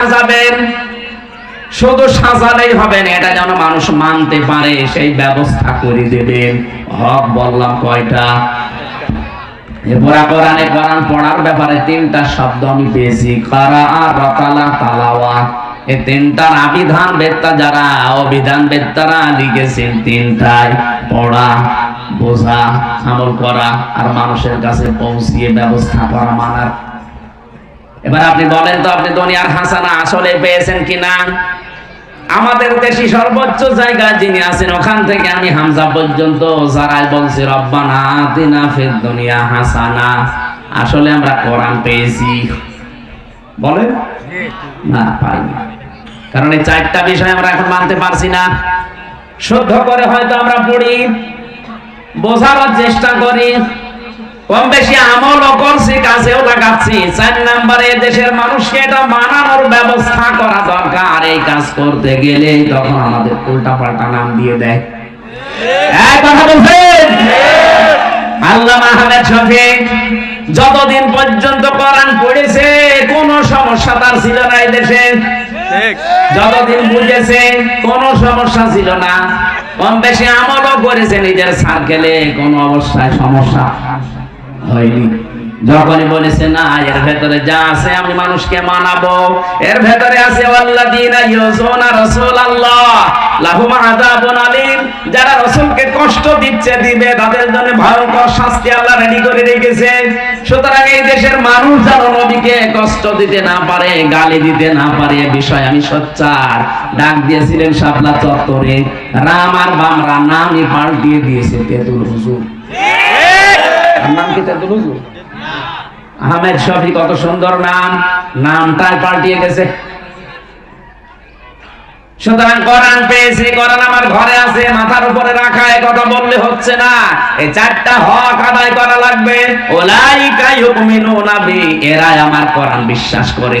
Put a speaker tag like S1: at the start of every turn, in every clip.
S1: সাজাবেন। শুধু সাজালেই হবে না, এটা যেন মানুষ মানতে পারে, সেই ব্যবস্থা করে দেবেন। হক বললাম কয়টা? তিনটায় পড়া, বোঝা করা, আর মানুষের কাছে পৌঁছিয়ে ব্যবস্থা করা মানার এবার আপনি বলেন তো, আপনি দুনিয়ার হাসানা আসলে পেয়েছেন কিনা? আমাদের দেশি সর্বোচ্চ জায়গা যিনি আছেন, ওখান থেকে আমি হামজা পর্যন্ত যারাই বলছি, রব্বানা আতিনা ফিদ দুনিয়া হাসানা। আসলে আমরা কোরআন পেয়েছি। বলেন? না, পাইনি। কারণ এই চারটা বিষয় আমরা এখন মানতে পারছি না। শুদ্ধ করে হয়তো আমরা পড়ি বোঝাবার চেষ্টা করি। কম বেশি আমলও করছি কাজেও লাগাচ্ছি। চার নাম্বারে দেশের মানুষকে এটা মানানোর ব্যবস্থা করা দরকার। এই কাজ করতে গেলে তখন আমাদের উল্টা পাল্টা নাম দিয়ে দেয়। এই কথা বলছেন? আল্লাহ আহমেদ শফিক যতদিন পর্যন্ত কোরআন পড়েছে কোনো সমস্যা তার ছিল না এই দেশে। যতদিন বুঝেছে কোনো সমস্যা ছিল না। কম বেশি আমলও করেছে নিজের সার্কেলে কোনো অবস্থায় সমস্যা। হয়নি। যখনই বলেছে, না, এর ভেতরে যা আছে আমি মানুষকে মানাবো। এর ভেতরে আছে যারা রাসূলকে কষ্ট দিচ্ছে, দিবে, তাদের জন্য ভয়ঙ্কর শাস্তি আল্লাহ রেডি করে রেখেছে। সুতরাং এই দেশের মানুষ যেন নবীকে কষ্ট দিতে না পারে, গালি দিতে না পারে বিষয়ে আমি সোচ্চার। ডাক দিয়েছিলেন শাপলা চত্বরে, রাম আর বামরা নামই পাল্টিয়ে দিয়েছে তেতুল হুজুর। তার নাম কি তাদের আহমেদ শফি কত সুন্দর নাম। পাল্টিয়ে গেছে। সুতরাং কোরআন পেয়েছি, কোরআন আমার ঘরে আছে, মাথার উপরে রাখা কথা বললে হচ্ছে না। এই চারটা হক আদায় করা লাগবে। ওলাই কাই ইউমিনুনা বি, এরাই আমার কোরআন বিশ্বাস করে।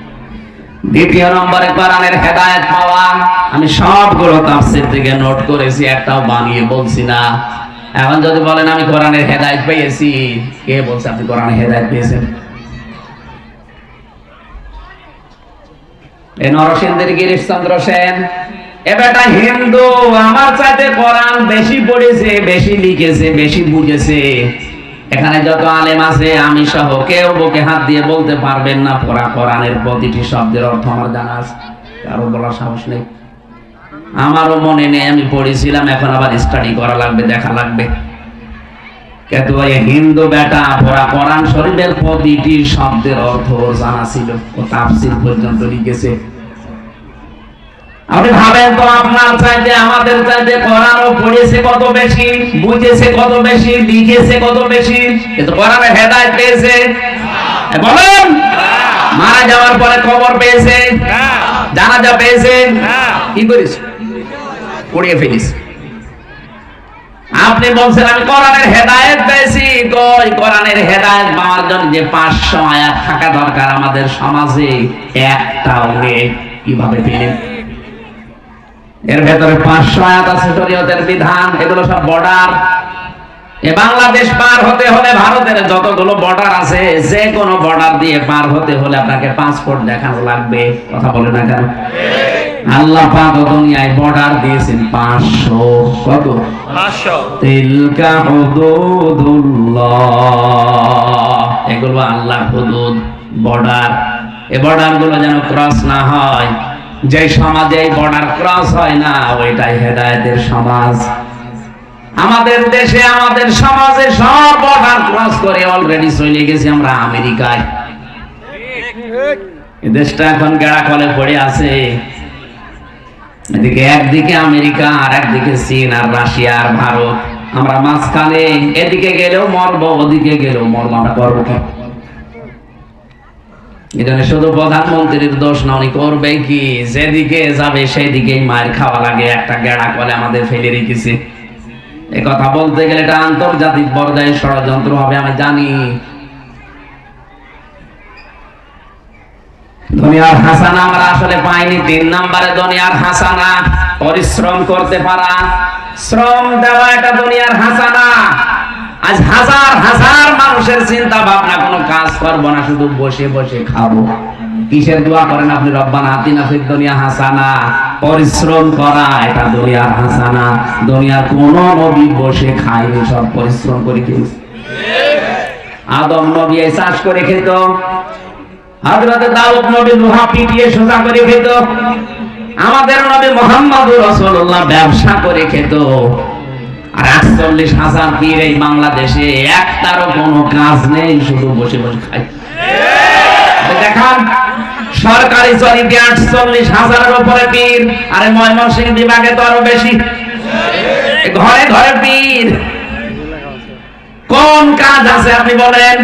S1: দ্বিতীয় নম্বরে কোরআনের হেদায়েত পাওয়া। আমি সবগুলো তাফসীর থেকে নোট করেছি, একটাও বানিয়ে বলছি না। এখন যদি বলেন আমি কোরআনের হেদায়েত পেয়েছি, কে বলছে আপনি কোরআনের হেদায়েত পেয়েছেন? এ নরসিংদের গিরিশচন্দ্র সেন, এ বেটা হিন্দু, আমার চাইতে কোরআন বেশি পড়েছে, বেশি লিখেছে, বেশি বুঝেছে। এখানে যত আলেম আছে, আমি সহ কেউ বুকে হাত দিয়ে বলতে পারবেন না, পড়া কোরআনের প্রতিটি শব্দের অর্থ আমার জানা আছে। কারও বলার সাহস নেই। আমারও মনে নেই, আমি পড়েছিলাম, এখন আবার স্টাডি করা লাগবে, দেখা লাগবে। কিন্তু ওই হিন্দু বেটা, পড়া কোরআন শরীফের প্রতিটি শব্দের অর্থ জানা ছিল। ও তাফসির পর্যন্ত লিখেছে। আপনি ভাবেন তো আপনার চাইতে, আমাদের চাইতে কোরআনও পড়েছে কত বেশি, বুঝেছে কত বেশি, লিখেছে কত বেশি, কিন্তু কোরআনে হেদায়েত পেয়েছে? বলেন। মারা যাওয়ার পরে খবর পেয়েছে? জানাজা পেয়েছে? কি করিস পড়িয়ে ফেলিস আপনি বলছেন, আমি কোরআনের হেদায়েত পেয়েছি। কই কোরআনের হেদায়েত পাওয়ার জন্য যে পাঁচশো আয়াত থাকা দরকার আমাদের সমাজে? একটাও নেই। কীভাবে পেলেন? এর ভেতরে পাঁচশো আয়াত আছে শরীয়তের বিধান এগুলো সব বর্ডার এ বাংলাদেশ পার হতে হলে ভারতের যতগুলো বর্ডার আছে যে কোনো বর্ডার দিয়ে পার হতে হলে আপনাকে পাসপোর্ট দেখানো লাগবে। কথা বলে না কেন? আল্লাহ পাক দুনিয়ায় বর্ডার দিয়েছেন পাঁচশো। কত? তিলকা হুদুদুল্লাহ। এগুলো আল্লাহর হুদুদ বর্ডার এই বর্ডারগুলো যেন ক্রস না হয় যে সমাজে বর্ডার ক্রস হয় না, ওইটাই হেদায়েতের সমাজ। আমাদের দেশে, আমাদের সমাজে সব বর্ডার ক্রস করে অলরেডি চলে গেছি আমরা আমেরিকায়। দেশটা এখন গেড়া কলে পড়ে আছে। এদিকে একদিকে আমেরিকা আর একদিকে চীন আর রাশিয়া আর ভারত। আমরা মাঝখানে এদিকে গেলেও মরবো, ওদিকে গেলেও মরবো। আমরা করব কি? এখানে শুধু প্রধানমন্ত্রীর দোষ না উনি করবে কি? যেদিকে যাবে সেদিকেই মায়ের খাওয়া লাগে, একটা গেড়া করে আমাদের ফেলে রেখেছে। এ কথা বলতে গেলে এটা আন্তর্জাতিক পর্যায়ে ষড়যন্ত্র হবে, আমি জানি। দুনিয়ার হাসানা আমরা আসলে পাইনি, তিন নাম্বারে দুনিয়ার হাসানা। পরিশ্রম করতে পারা। শ্রম দেওয়া এটা দুনিয়ার হাসানা। আজ হাজার হাজার মানুষের চিন্তা ভাবনা, কোনো কাজ করব না, শুধু বসে বসে খাব। কিসের দোয়া করেন আপনি? রব্বানা আতিনা ফিদ দুনিয়া হাসানা, পরিশ্রম করা এটা দুনিয়ার হাসানা। দুনিয়ার কোন নবী বসে খায়নি, সব পরিশ্রম করে খেয়েছে। আদম নবী এই চাষ করে খেত। হযরত দাউদ নবী লোহা পিটিয়ে সোজা করে খেত। আমাদের নবী মোহাম্মদুর রাসূলুল্লাহ ব্যবসা করে খেত। আর একচল্লিশ হাজার পীর এই বাংলাদেশে, একটারও কোনো কাজ নেই, শুধু বসে বসে খায় দেখান, সরকারি চরিতে আটচল্লিশ হাজারের উপরে পীর আরে ময়মনসিংহ বিভাগে তো আরও বেশি। ঘরে ঘরে পীর কোন কাজ আছে, আপনি বলেন?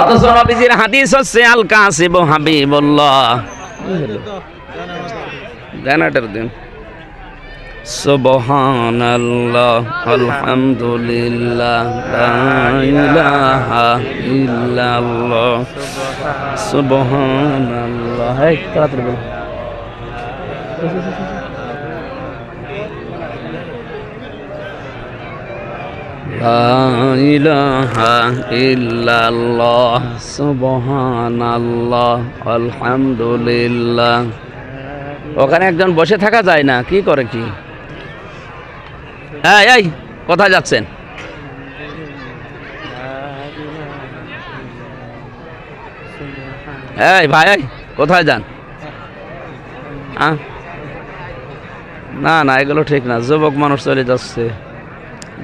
S1: অথচ নবীজির হাদিস হচ্ছে, আল কাসিব হাবিবুল্লাহ। দিন। আলহামদুলিল্লাহ এই তাড়াতাড়ি বলো। লা ইলাহা ইল্লাল্লাহ সুবহানাল্লাহ আলহামদুলিল্লাহ। ওখানে একজন বসে থাকা যায় না, কি করে কি? হ্যাঁ এই, কোথায় যাচ্ছেন? এই ভাই, এই, কোথায় যান? না না, এগুলো ঠিক না, যুবক মানুষ চলে যাচ্ছে।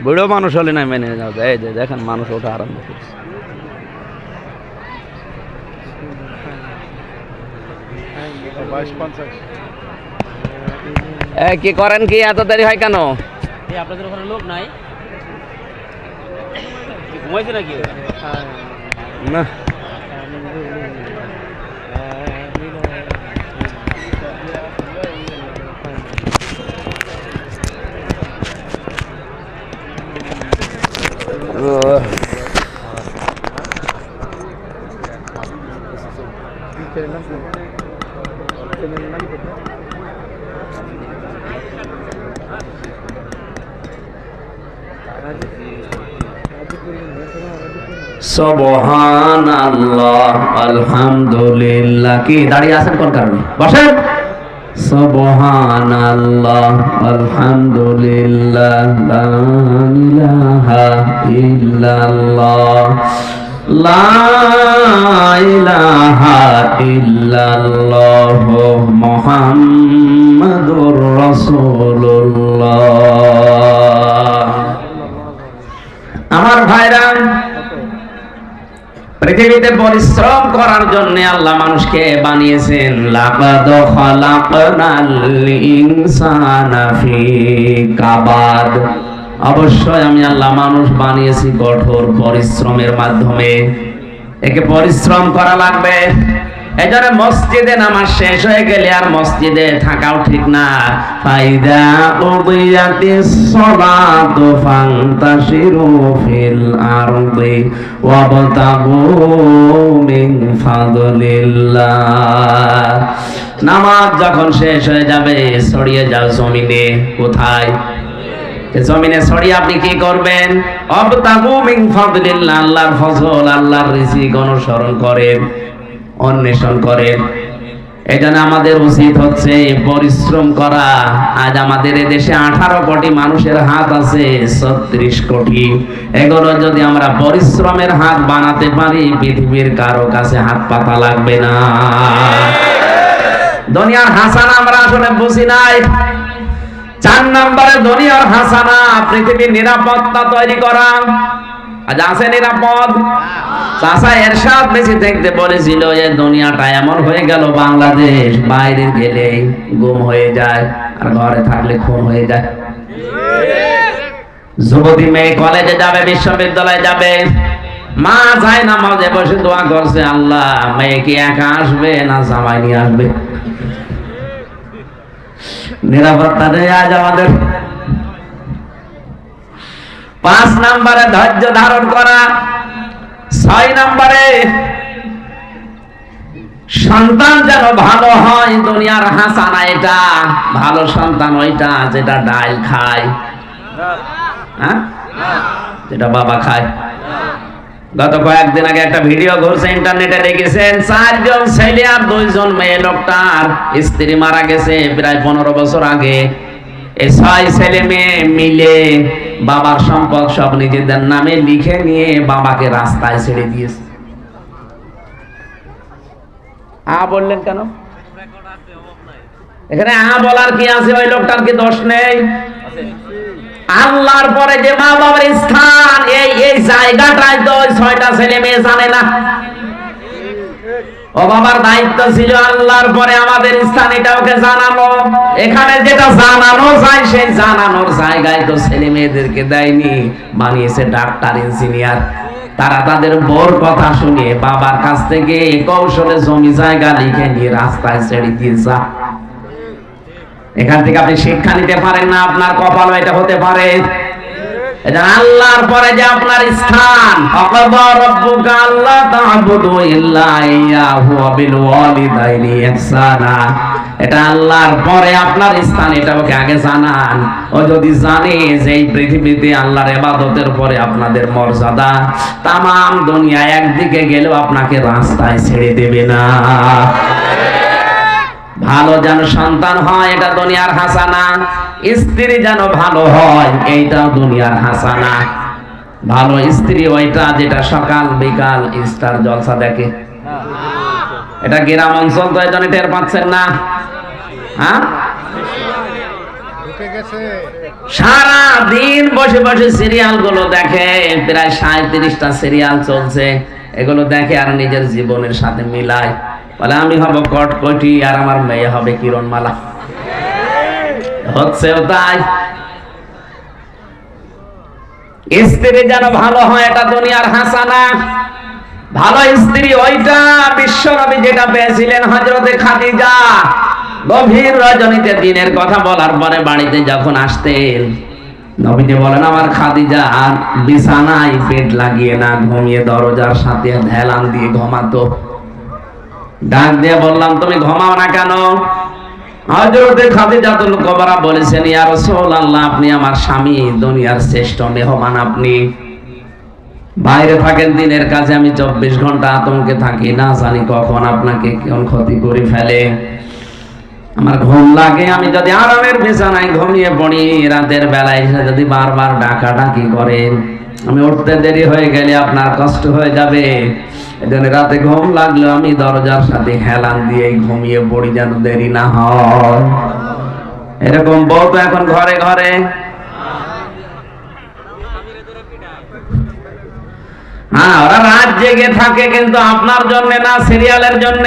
S1: বুড়ো মানুষ হলে না মেনে যাও এই যে, দেখেন মানুষ ওঠা আরাম করছে। এই কি করেন কি? এত দেরি হয় কেন?
S2: এই আপনাদের ওখানে লোক নাই। ঘুমাইছে নাকি?
S1: না। সুবহানাল্লাহ, আলহামদুলিল্লাহ। কি, দাঁড়িয়ে আছেন কোন কারণে? বসেন। সুবহানাল্লাহ, আলহামদুলিল্লাহ, লা ইলাহা ইল্লাল্লাহ। লা ইলাহা আমার ভাইরা পৃথিবীতে পরিশ্রম করার জন্য আল্লাহ মানুষকে বানিয়েছেন, লাকাদ খালাকনাল ইনসানা ফি কাবাদ। অবশ্যই আমি আল্লাহ মানুষ বানিয়েছি কঠোর পরিশ্রমের মাধ্যমে। একে পরিশ্রম করা লাগবে। এজন্য মসজিদে নামাজ শেষ হয়ে গেলে আর মসজিদে থাকাও ঠিক না। ফাইদা উদিয়াতিস সালাতু ফান্তাশিরু ফিল আরদি ওয়াবতাগু মিন ফাদলিল্লাহ। নামাজ যখন শেষ হয়ে যাবে ছড়িয়ে যাও জমিনে। কোথায়? জমিনে ছড়িয়ে আপনি কি করবেন? অবতাগু মিন ফাদলিল্লাহ, আল্লাহর ফজল, আল্লাহর রিজিক অনুসরণ করেন। অন্বেষণ করেন এজন্য আমাদের উচিত হচ্ছে পরিশ্রম করা। আজ আমাদের দেশে আঠারো কোটি মানুষের হাত আছে, ছত্রিশ কোটি। এগুলো যদি আমরা পরিশ্রমের হাত বানাতে পারি, পৃথিবীর কারও কাছে হাত পাতা লাগবে না। দুনিয়ার হাসানা আমরা আসলে বুঝি নাই। চার নম্বরে দুনিয়ার হাসানা, পৃথিবীর নিরাপত্তা তৈরি করা। আজ আছে নিরাপদ। চাষা এরশাদ বেশি দেখতে বলেছিল যে দুনিয়াটা এমন হয়ে গেল, বাংলাদেশ বাইরে গেলে গুম হয়ে যায়, আর ঘরে থাকলে খুন হয়ে যায়। যুবতী মেয়ে কলেজে যাবে, বিশ্ববিদ্যালয়ে যাবে। মা যায় না মাঝে বসে দোয়া করছে, আল্লাহ, মেয়ে কি একা আসবে না জামাই নিয়ে আসবে? নিরাপত্তা নেই আজ আমাদের। পাঁচ নম্বরে ধৈর্য ধারণ করা, ছয় নম্বরে সন্তান যেন ভালো হয়, দুনিয়ার হাসানা এটা, ভালো সন্তান ওইটা যেটা ডাল খায়। হ্যাঁ? যেটা বাবা খায়। গত কয়েকদিন আগে একটা ভিডিও ঘুরছে ইন্টারনেটে দেখেছেন, চারজন ছেলে আর দুইজন মেয়ে লোকটার স্ত্রী মারা গেছে প্রায় পনেরো বছর আগে। এই ছয় ছেলে মেয়ে মিলে বাবার সম্পদ সব নিজেদের নামে লিখে নিয়ে বাবাকে রাস্তায় ছেড়ে দিয়েছে। আ বললেন কেন? এখানে আ বলার কি আছে? ওই লোকটার কি দোষ নেই? আল্লাহর পরে যে মা বাবার স্থান, এই এই জায়গাটাই তো ছয়টা ছেলে মেয়ে জানে না। ও বাবার দায়িত্ব ছিল আল্লাহর পরে আমাদের স্থান জানানো। এখানে যেটা জানানো যায়, সেই জানানোর জায়গায় তো ছেলে মেয়েদেরকে দেয়নি, বানিয়েছে ডাক্তার, ইঞ্জিনিয়ার। তারা তাদের কথা শুনে বাবার কাছ থেকে কৌশলে জমি জায়গা লিখে নিয়ে রাস্তায় ছেড়ে দিয়ে যা এখান থেকে আপনি শিক্ষা নিতে পারেন না, আপনার কপাল এটা হতে পারে। এটা আল্লাহর পরে যে আপনার স্থান। রব্বুকা এটা আল্লাহর পরে আপনার স্থান, এটা ওকে আগে জানান। ও যদি জানে যে এই পৃথিবীতে আল্লাহর ইবাদতের পরে আপনাদের মর্যাদা তামাম দুনিয়া একদিকে গেলেও আপনাকে রাস্তায় ছেড়ে দেবে না। ভালো যেন সন্তান হয়, এটা দুনিয়ার হাসানা। স্ত্রী যেন ভালো হয়, এইটাও দুনিয়ার হাসানা। ভালো স্ত্রী ওইটা যেটা সকাল, বিকাল স্টার জলসা দেখে। এটা গ্রাম অঞ্চল তো এই জন্য টের পাচ্ছেন না। হ্যাঁ? সারা দিন বসে বসে সিরিয়ালগুলো দেখে, প্রায় সাঁত্রিশটা সিরিয়াল চলছে। এগুলো দেখে আর নিজের জীবনের সাথে মিলায়। বলে, আমি হব কটকটি আর আমার মেয়ে হবে কিরণমালা। হচ্ছেও তাই। স্ত্রী যেন ভালো হয়, এটা দুনিয়ার হাসানা। ভালো স্ত্রী ওইটা বিশ্বনবী যেটা পেয়েছিলেন হজরতে খাদিজা। গভীর রজনীতে দিনের কথা বলার পরে বাড়িতে যখন আসতেন, নবীজি বলেন, আমার খাদিজা, আর বিছানায় পেট লাগিয়ে না ঘুমিয়ে, দরজার সাথে হেলান দিয়ে ঘুমাতো। ডাক দিয়ে বললাম, তুমি ঘুমাও না কেন? হযরতে খাদিজাতুল কুবরা বলেছেন, ইয়া রাসূলুল্লাহ, আপনি আমার স্বামী, দুনিয়ার শ্রেষ্ঠ মেহমান আপনি। বাইরে থাকেন, দিনের কাছে আমি চব্বিশ ঘণ্টা আতঙ্কে থাকি, না জানি কখন আপনাকে কোন ক্ষতি করে ফেলে। আমার ঘুম লাগে, আমি যদি আরামের বিছানায় ঘুমিয়ে পড়ি, রাতের বেলায় এসে যদি বারবার ডাকা ডাকি করেন, আমি উঠতে দেরি হয়ে গেলে আপনার কষ্ট হয়ে যাবে। এজন্য রাতে ঘুম লাগল আমি দরজার সাথে হেলান দিয়ে ঘুমিয়ে পড়ি যেন দেরি না হয়। এরকম বলতো এখন ঘরে ঘরে। হ্যাঁ ওরা রাত জেগে থাকে কিন্তু আপনার জন্য না সিরিয়ালের জন্য।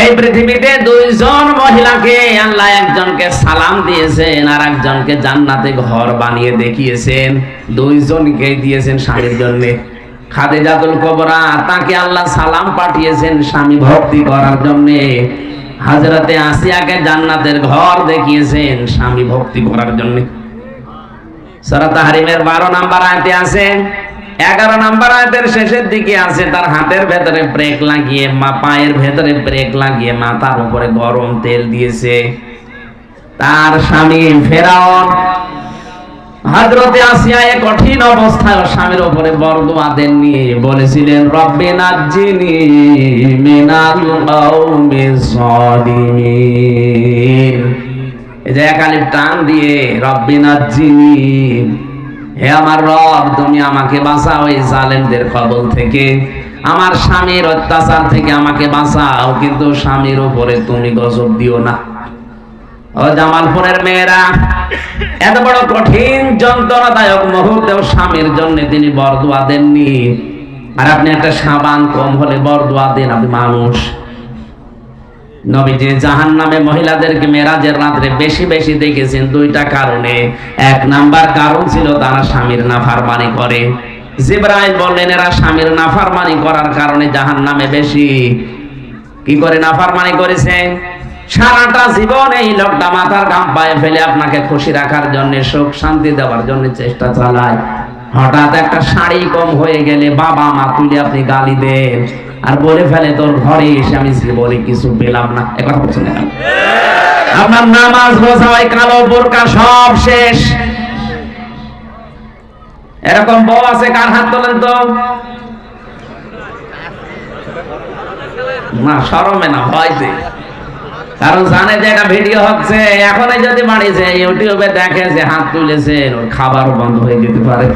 S1: এই পৃথিবীতে দুইজন মহিলাকে আল্লাহ একজনকে সালাম দিয়েছেন আর একজনকে জান্নাতে ঘর বানিয়ে দেখিয়েছেন। দুইজনকে দিয়েছেন স্বামীর জন্য। খাদিজাতুল কবরা তাকে আল্লাহ সালাম পাঠিয়েছেন স্বামী ভক্তি করার জন্য। হাজরাতে আসিয়াকে জান্নাতের ঘর দেখিয়েছেন স্বামী ভক্তি করার জন্য। সূরা তাহরিমের 12 নাম্বার আয়াতে আছে এগারো নাম্বার আয়াতের শেষের দিকে আছে, তার হাতের ভেতরে ব্রেক লাগিয়ে, মা পায়ের ভেতরে ব্রেক লাগিয়ে মাথার উপরে গরম তেল দিয়েছে। তার স্বামী ফেরাউন এক কঠিন অবস্থায় স্বামীর উপরে দেননি বলেছিলেন, রব্বে এই যে একালিপ টান দিয়ে, রব্বে নাজ্জিনি হে আমার রব, তুমি আমাকে বাঁচাও এই জালেমদের কবল থেকে। আমার স্বামীর অত্যাচার থেকে আমাকে বাঁচাও, কিন্তু স্বামীর উপরে তুমি গজব দিও না। ও জামালপুরের মেয়েরা, এত বড় কঠিন যন্ত্রণাদায়ক মুহূর্তেও স্বামীর জন্য তিনি বরদোয়া দেননি। আর আপনি একটা সাবান কম হলে বরদোয়া দেন, আপনি মানুষ। নবীজি জাহান নামে মহিলাদেরকে মেরাজের রাত্রে বেশি বেশি দেখেছেন দুইটা কারণে। এক নাম্বার কারণ ছিল তারা স্বামীর নাফারমানি করে। জিব্রাইল বললেন, এরা স্বামীর নাফারমানি করার কারণে জাহান নামে বেশি। কি করে নাফারমানি করেছে? সারাটা জীবন এই লোকটা মাথার ঘাম পায়ে ফেলে আপনাকে খুশি রাখার জন্য, সুখ শান্তি দেওয়ার জন্য চেষ্টা চালায়। হঠাৎ একটা শাড়ি কম হয়ে গেলে বাবা মা তুলে আপনি গালি দেন। আর বলে ফেলে, তোর ঘরে এসে আমি জীবনে কিছু পেলাম না। একথা বলছেন আপনার নামাজ রোজা ওই কালো বোরকা সব শেষ। এরকম বউ আছে, কার হাত তোলেন তো? না সরমে না ভয়তে কারণ জানে যে এটা ভিডিও হচ্ছে, এখনই যদি বাড়িছে ইউটিউবে দেখে যে হাত তুলেছে ওর খাবারও বন্ধ হয়ে যেতে পারে।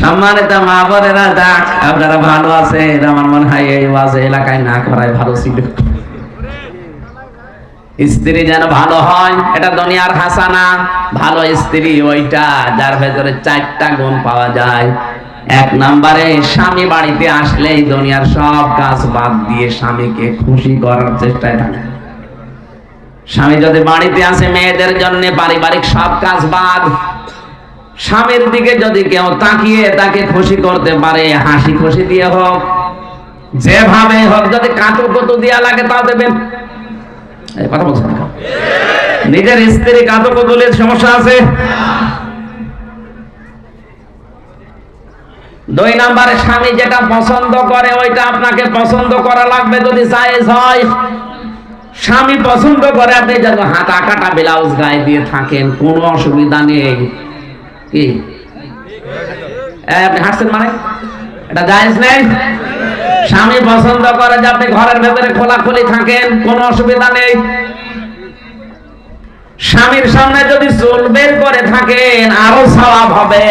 S1: সম্মানিত মা বোনেরা যাক আপনারা ভালো আছেন, আমার মনে হয় এই ওয়াজ এলাকায় না করাই ভালো ছিল। স্ত্রী যেন ভালো হয়, এটা দুনিয়ার হাসানা। ভালো স্ত্রী ওইটা, যার ভেতরে চারটা গুণ পাওয়া যায়। এক নম্বরে, স্বামী বাড়িতে আসলেই দুনিয়ার সব কাজ বাদ দিয়ে স্বামীকে খুশি করার চেষ্টায় থাকে। স্বামী যদি বাড়িতে আসে, মেয়েদের জন্য পারিবারিক সব কাজ বাদ স্বামীর দিকে যদি কেউ তাকিয়ে তাকে খুশি করতে পারে, হাসি খুশি দিয়ে হোক, যেভাবে হোক, যদি কাতু কুতু দিয়া লাগে তাও দেবেন। কথা বলছেন নিজের স্ত্রী কাতু কুতুলের সমস্যা আছে? দুই নম্বরে, স্বামী যেটা পছন্দ করে, ওইটা আপনাকে পছন্দ করা লাগবে যদি জায়েজ হয়। স্বামী পছন্দ করে, আপনি যেন হাতা কাটা ব্লাউজ গায়ে দিয়ে থাকেন, কোনো অসুবিধা নেই। কি? আপনি হাসছেন মানে? এটা জায়েজ নেই? স্বামী পছন্দ করে যে আপনি ঘরের ভেতরে খোলাখুলি থাকেন, কোনো অসুবিধা নেই। স্বামীর সামনে যদি চুল বের করে থাকেন, আরও সওয়াব হবে।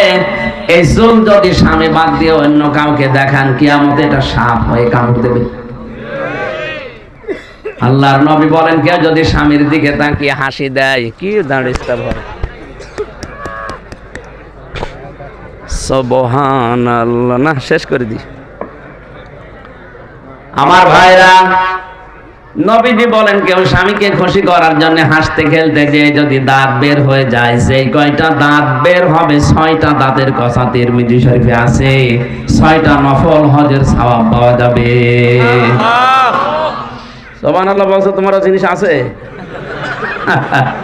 S1: এই চুল যদি স্বামী বাদ দিয়ে অন্য কাউকে দেখান, কিয়ামতে এটা সাপ হয়ে কামড় দেবে। আল্লাহর নবী বলেন, কেউ যদি স্বামীর দিকে তাকিয়ে হাসি দেয়, কি দাঁড়িয়ে সবহান আল্লাহ না শেষ করে দি আমার ভাইরা নবীজি বলেন কেউ স্বামীকে খুশি করার জন্য হাসতে খেলতে যে যদি দাঁত বের হয়ে যায় সেই কয়টা দাঁত বের হবে ছয়টা দাঁতের কথা তিরমিজি শরীফে আছে। ছয়টা নফল হজের সওয়াব পাওয়া যাবে। সোমান আল্লাহ বলছো তোমারও জিনিস আছে?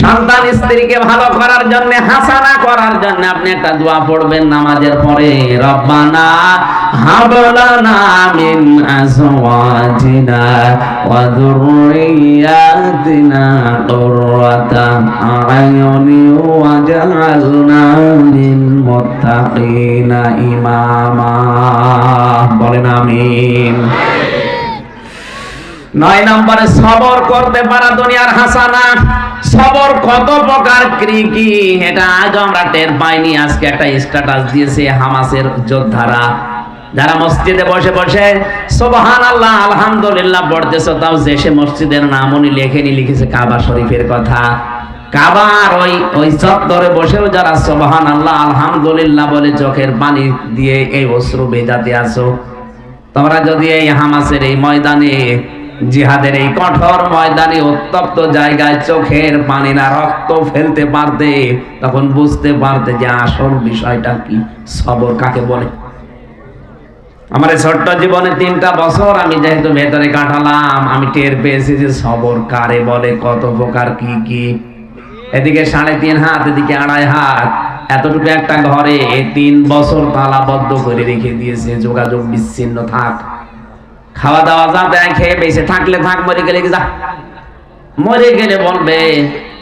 S1: সন্তান স্ত্রীকে ভালো করার জন্য হাসানা করার জন্য আপনি একটা দোয়া পড়বেন নামাজের পরে। রব্বানা হাবলানা মিন আজওয়াজিনা ওয়া যুররিয়াতিনা কুররাতা আয়ুনি ওয়াজআলনা লিল মুত্তাকিনা ইমামা। বলেন আমিন। নয় নম্বরে সবর করতে পারা দুনিয়ার হাসানা। সবর কত প্রকার কি কি এটা আজ আমরা টের পাইনি, আজকে একটা স্ট্যাটাস দিয়েছে হামাসের যোদ্ধারা। যারা মসজিদে বসে বসে সোবাহান আল্লাহ আলহামদুলিল্লাহ পড়তেছ, তাও যে সে মসজিদের নাম উনি লেখেনি, লিখেছে কাবা শরীফের কথা। কাবার ওই ওই চত্বরে বসেও যারা সোবাহান আল্লাহ আলহামদুলিল্লাহ বলে চোখের পানি দিয়ে এই অশ্রু ভেজাতে আসো তোমরা যদি এই হামাসের এই ময়দানে জিহাদের এই কঠোর ময়দানে উত্তপ্ত জায়গায় চোখের পানি না, রক্ত ফেলতে পারতে, তখন বুঝতে পারতে যে আসল বিষয়টা কি, সবর কাকে বলে? আমার ছোট্ট জীবনে তিনটা বছর আমি যেহেতু ভেতরে কাটালাম, আমি টের পেয়েছি যে সবর কারে বলে, কত প্রকার কি কি। এদিকে সাড়ে তিন হাত, এদিকে আড়াই হাত, এতটুকু একটা ঘরে তিন বছর তালাবদ্ধ করে রেখে দিয়েছে, যোগাযোগ বিচ্ছিন্ন থাক। খাওয়া দাওয়া যা দেয় খেয়ে বেঁচে থাকলে থাক, মরে গেলে যা? মরে গেলে বলবে,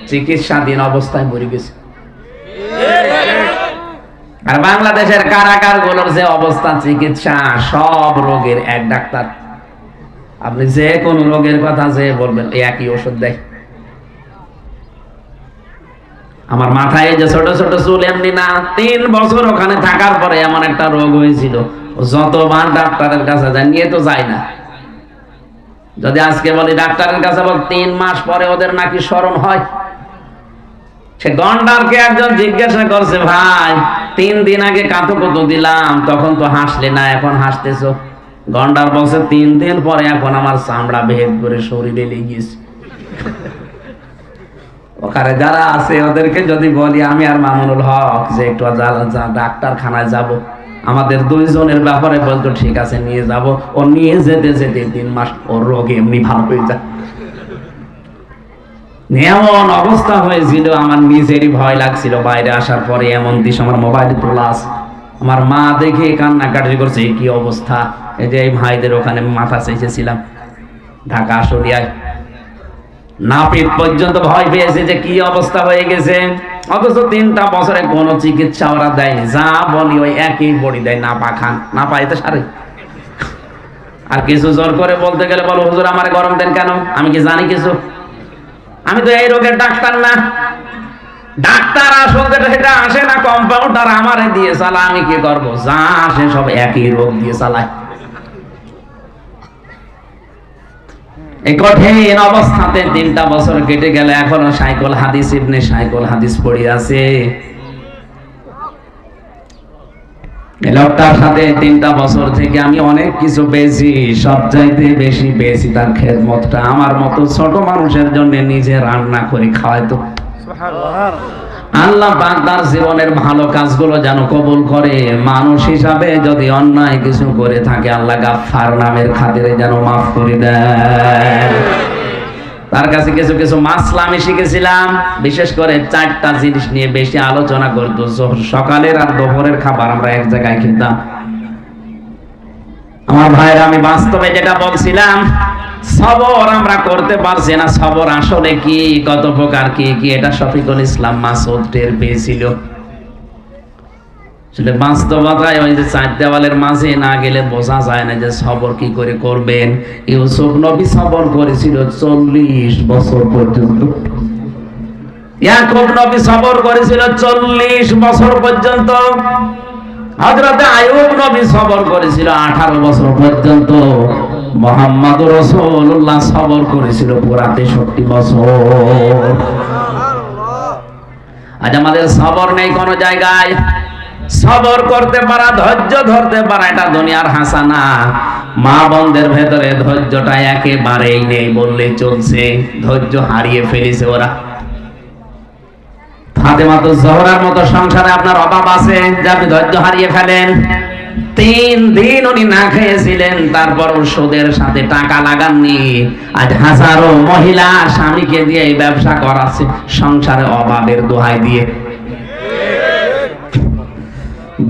S1: চিকিৎসাধীন অবস্থায় মরে গেছে। আর বাংলাদেশের কারাগারগুলোর যে অবস্থা, চিকিৎসা, সব রোগের এক ডাক্তার। আপনি যে কোন রোগের কথা যে বলবেন একই ওষুধ দেয়। আমার মাথায় যে ছোট ছোট চুল, এমনি না, তিন বছর ওখানে থাকার পরে এমন একটা রোগ হয়েছিল। যতবার ডাক্তারের কাছে যায় নিয়ে তো যায় না। যদি আজকে বলি ডাক্তারের কাছে বল, তিন মাস পরে ওদের নাকি স্মরণ হয়। সে গন্ডারকে একজন জিজ্ঞাসা করছে, ভাই, তিন দিন আগে কাঁথো কত দিলাম, তখন তো হাসলে না, এখন হাসতেছো? গন্ডার বলছে, তিন দিন পরে এখন আমার চামড়া ভেদ করে শরীরে লেগেছে ওখানে যারা আছে, ওদেরকে যদি বলি, আমি আর মামুনুল হক যে একটু ডাক্তারখানায় যাব। আমাদের দুইজনের ব্যাপারে বলতো, ঠিক আছে, নিয়ে যাব। ও নিয়ে যেতে যেতে তিন মাস ওর রোগ এমনি ভালো হয়ে যায়। এমন অবস্থা হয়েছিল, আমার নিজেরই ভয় লাগছিল। বাইরে আসার পরে এমন দিস আমার মোবাইল তোলা। আমার মা দেখে কান্নাকাটি করছে কি অবস্থা? এই যে এই ভাইদের ওখানে মাথা চেয়েছিলাম ঢাকা আসরিয়ায় নাপিত পর্যন্ত ভয় পেয়েছে যে কি অবস্থা হয়ে গেছে। অথচ তিনটা বছরে কোনো চিকিৎসা ওরা দেয়নি। যা বলি ওই একই বড়ি দেয়, না পা খান, না পাই তো সারে। আর কিছু জোর করে বলতে গেলে বলো, হুজুর, আমার গরম দেন কেন? আমি কি জানি কিছু? আমি তো এই রোগের ডাক্তার না। ডাক্তার আসলে সেটা আসে না, কম্পাউন্ডার আমারে দিয়ে চালা আমি কি করব? যা আসে সব একই রোগ দিয়ে চালায়। এই কঠিন অবস্থাতে তিনটা বছর কেটে গেলে এখনও সাইকেল হাদিস, ইবনে সাইকেল হাদিস পড়ে আছে। লোকটার সাথে তিনটা বছর থেকে আমি অনেক কিছু পেয়েছি সব চাইতে বেশি পেয়েছি তার খেদমতটা। আমার মতো ছোট মানুষের জন্য নিজে রান্না করে খাওয়াইতো। আল্লাহ তার জীবনের ভালো কাজগুলো যেন কবুল করে। মানুষ হিসাবে যদি অন্যায় কিছু করে থাকে, আল্লাহ গাফফার নামের খাতিরে যেন মাফ করে দেয় তার কাছে কিছু কিছু মাসলা আমি শিখেছিলাম। বিশেষ করে চারটা জিনিস নিয়ে বেশি আলোচনা করতো। সকালের আর দুপুরের খাবার আমরা এক জায়গায় খেতাম। আমার ভাইরা আমি বাস্তবে যেটা বলছিলাম সবর আমরা করতে পারছি না। সবর আসলে কি? কত প্রকার কি কি? এটা শফিকুল ইসলাম মাসুদ টের পেয়েছিল। বাস্তবতায় ওই যে চার দেওয়ালের মাঝে না গেলে বোঝা যায় না যে সবর কি করে করবেন। ইউসুফ নবী সবর করেছিল চল্লিশ বছর পর্যন্ত। ইয়াকুব নবী সবর করেছিল চল্লিশ বছর পর্যন্ত। হজরতে আয়ুব নবী সবর করেছিল আঠারো বছর পর্যন্ত। মোহাম্মদ রসুল্লাহ সবর করেছিল পুরা তেষট্টি বছর। আজ আমাদের সবর নেই কোন জায়গায়। সবর করতে পারা, ধৈর্য ধরতে পারা, এটা দুনিয়ার হাসানা। মা বোনদের ভেতরে ধৈর্যটা একেবারেই নেই বললে চলছে, ধৈর্য হারিয়ে ফেলেছে ওরা। ফাতেমা তো জহরার মতো সংসারে আপনার অভাব আছে যে আপনি ধৈর্য হারিয়ে ফেলেন? তিন দিন উনি না খেয়েছিলেন তারপর সুদের সাথে টাকা লাগাননি। আজ হাজারো মহিলা স্বামীকে দিয়ে এই ব্যবসা করাচ্ছে, সংসারে অভাবের দোহাই দিয়ে।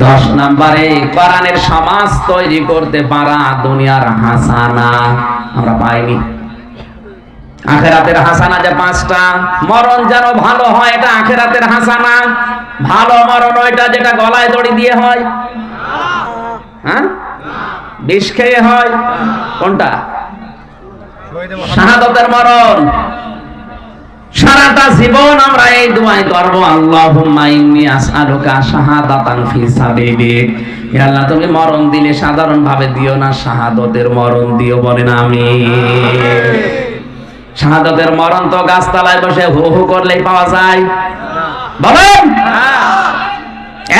S1: দশ নম্বরে, কোরআনের সমাজ তৈরি করতে পারা দুনিয়ার হাসানা, আমরা পাইনি। আখেরাতের হাসানা যে পাঁচটা, মরণ যেন ভালো হয়, এটা আখেরাতের হাসানা। ভালো মরণ ওইটা যেটা গলায় দড়ি দিয়ে হয়। হ্যাঁ? বিষ খেয়ে হয়। কোনটা? শাহাদতের মরণ। সারাটা জীবন আমরা এই আল্লাহ, তুমি মরণ দিলে সাধারণ ভাবে দিও না, শাহাদতের মরণ দিও বলেন আমি শাহাদতের মরণ তো গাছতলায় বসে হু হু করলেই পাওয়া যায়। বলেন।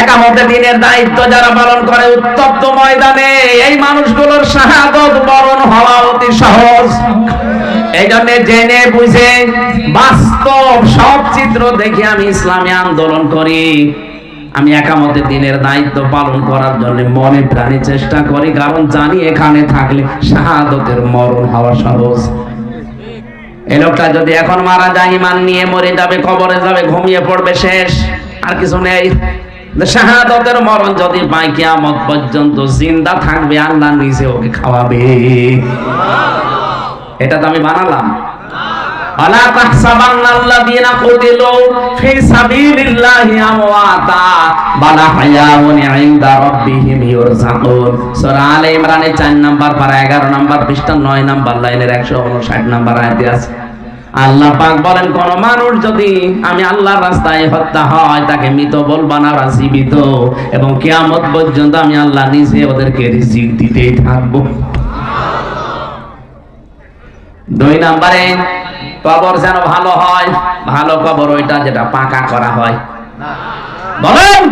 S1: একামতে দিনের দায়িত্ব যারা পালন করে উত্তপ্ত ময়দানে, এই মানুষগুলোর শাহাদত বরণ হওয়া অতি সহজ। এই জেনে বুঝে বাস্তব সব চিত্র দেখে আমি আন্দোলন করি। আমি একামতে দিনের দায়িত্ব পালন করার জন্য মনে প্রাণে চেষ্টা করি, কারণ জানি এখানে থাকলে শাহাদতের মরণ হওয়া সহজ। এই লোকটা যদি এখন মারা যায় ইমান নিয়ে মরে যাবে, কবরে যাবে, ঘুমিয়ে পড়বে, শেষ। আর কিছু নেই। শাহাদতের মরণ যদি পাই কিয়ামত পর্যন্ত জিন্দা থাকবে, আল্লাহ নিজে ওকে খাওয়াবে। এটা তো আমি বানালাম। ইমরানের 4 নাম্বার পারা 11 নাম্বার পৃষ্ঠা 9 নাম্বার লাইনের 159 নাম্বার আয়াতে আছে। আল্লাহ পাক বলেন, কোন মানুষ যদি আমি আল্লাহর রাস্তায় হত্যা হয়, তাকে মৃত বলবা না ওরা জীবিত। এবং কিয়ামত পর্যন্ত আমি আল্লাহ নিজে ওদেরকে রিজিক দিতেই থাকব। দুই নম্বরে, কবর যেন ভালো হয়, ভালো কবর ওইটা যেটা পাকা করা হয়। বলেন,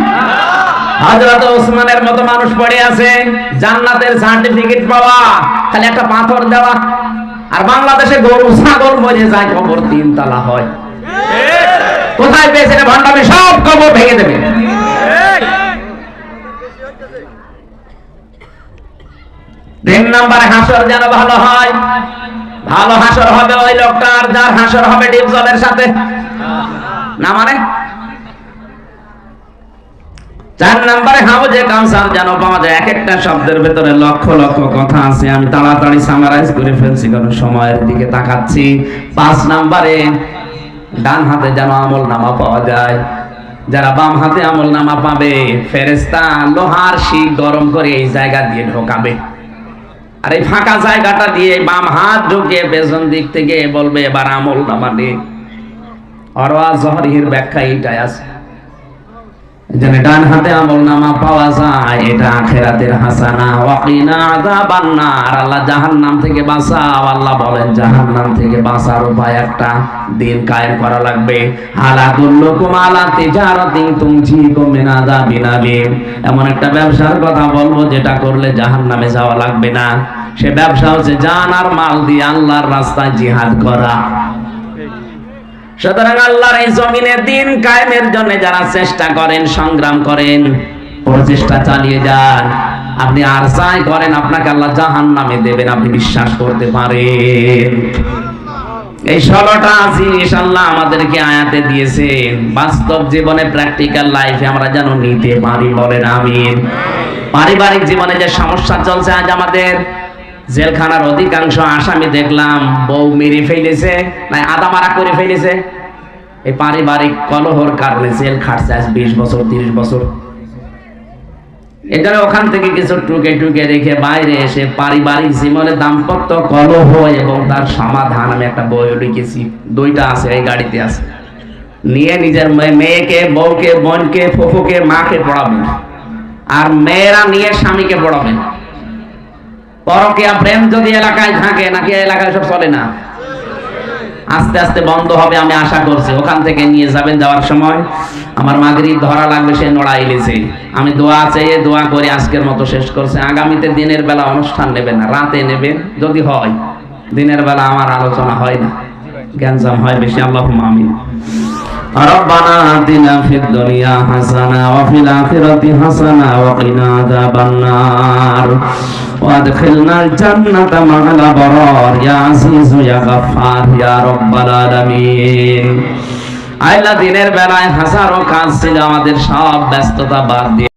S1: হযরত ওসমানের মতো মানুষ পড়ে আছে, জান্নাতের সার্টিফিকেট পাওয়া, খালি একটা পাথর দেওয়া। আর বাংলাদেশে গরু, ছাগল মরে যায়, কবর তিন তালা হয়। কোথায় পেয়েছে রে ভান্ডামে সব কবর ভেঙে দেবে। তিন নম্বরে হাসর যেন ভালো হয়। ভালো হাসর হবে ওই লোকটার, যার হাসর হবে ডিপ জলের সাথে। না মানে? চার নম্বরে হাউজে কাউসার যেন পাওয়া যায়। এক একটা শব্দের ভেতরে লক্ষ লক্ষ কথা আছে। আমি তাড়াতাড়ি সামারাইজ করে ফেলছি কারণ সময়ের দিকে তাকাচ্ছি। পাঁচ নম্বরে, ডান হাতে যেন আমল নামা পাওয়া যায়। যারা বাম হাতে আমল নামা পাবে ফেরেস্তা লোহার শিক গরম করে এই জায়গা দিয়ে ঢোকাবে। আর এই ফাঁকা জায়গাটা দিয়ে বাম হাত ঢুকিয়ে পেছন দিক থেকে বলবে, এবার আমল নামা নে। অরওয়া জহরির ব্যাখ্যা এইটাই আছে। যেন ডান হাতে আমল নামা পাওয়া যায়, এটা আখেরাতের হাসানা। ওয়াকিনা আযাবান নার আল্লাহ জাহান্নাম থেকে বাঁচাও। আল্লাহ বলেন, জাহান্নাম থেকে বাঁচার উপায় একটা। দিন কায়েম করা লাগবে। হালাকুল্লুকুম আলা তিজারাতিন তুনজিকুম মিন আযাবিন আলিম। এমন একটা ব্যবসার কথা বলব, যেটা করলে জাহান্নামে যাওয়া লাগবে না। সে ব্যবসা হচ্ছে জান আর মাল দিয়ে আল্লাহর রাস্তায় জিহাদ করা। সুতরাং আল্লাহর এই জমিনে দিন কায়েমের জন্য যারা চেষ্টা করেন, সংগ্রাম করেন, প্রচেষ্টা চালিয়ে যান। আপনি আর যাই করেন, আপনাকে আল্লাহ জাহান নামে দেবেন, আপনি বিশ্বাস করতে পারেন। এই ষোলোটা জিনিস আল্লাহ আমাদেরকে আয়াতে দিয়েছেন। বাস্তব জীবনে প্র্যাকটিক্যাল লাইফে আমরা যেন নিতে পারি বলেন, আমিন। পারিবারিক জীবনে যে সমস্যা চলছে আজ আমাদের জেলখানার অধিকাংশ আসামি দেখলাম, বউ মেরে ফেলেছে না আদা মারা করে ফেলেছে। এই পারিবারিক কলহর কারণে জেল খাটছে আজ বিশ বছর, তিরিশ বছর। এখানে ওখান থেকে কিছু টুকে টুকে রেখে বাইরে এসে পারিবারিক জীবনে দাম্পত্য কলহ এবং তার সমাধান, আমি একটা বই লিখেছি, দুইটা আছে, এই গাড়িতে আছে। নিয়ে নিজের মেয়েকে, বউকে, বোনকে, ফুফুকে, মাকে পড়াবেন। আর মেয়েরা নিয়ে স্বামীকে পড়াবেন। পরকিয়া প্রেম যদি এলাকায় থাকে, নাকি এলাকায় সব চলে না? আস্তে আস্তে বন্ধ হবে আমি আশা করছি। ওখান থেকে নিয়ে যাবেন যাওয়ার সময়। আমার মাগরিব ধরা লাগবে, সে নড়া ইলেছে আমি দোয়া চেয়ে দোয়া করে আজকের মতো শেষ করছে। আগামীতে দিনের বেলা অনুষ্ঠান নেবেন না, রাতে নেবেন যদি হয়, দিনের বেলা আমার আলোচনা হয় না। জ্ঞানজাম হয় বেশি আল্লাহ আমিন। ربنا آتنا في الدنيا حسنة وفي الآخرة حسنة وقنا عذاب النار وادخلنا الجنة مع الأبرار يا عزيز يا غفار يا رب العالمين আইলা দিনের বেলায় হাজারো কাজ ছিল আমাদের সব ব্যস্ততা বাদ দিয়ে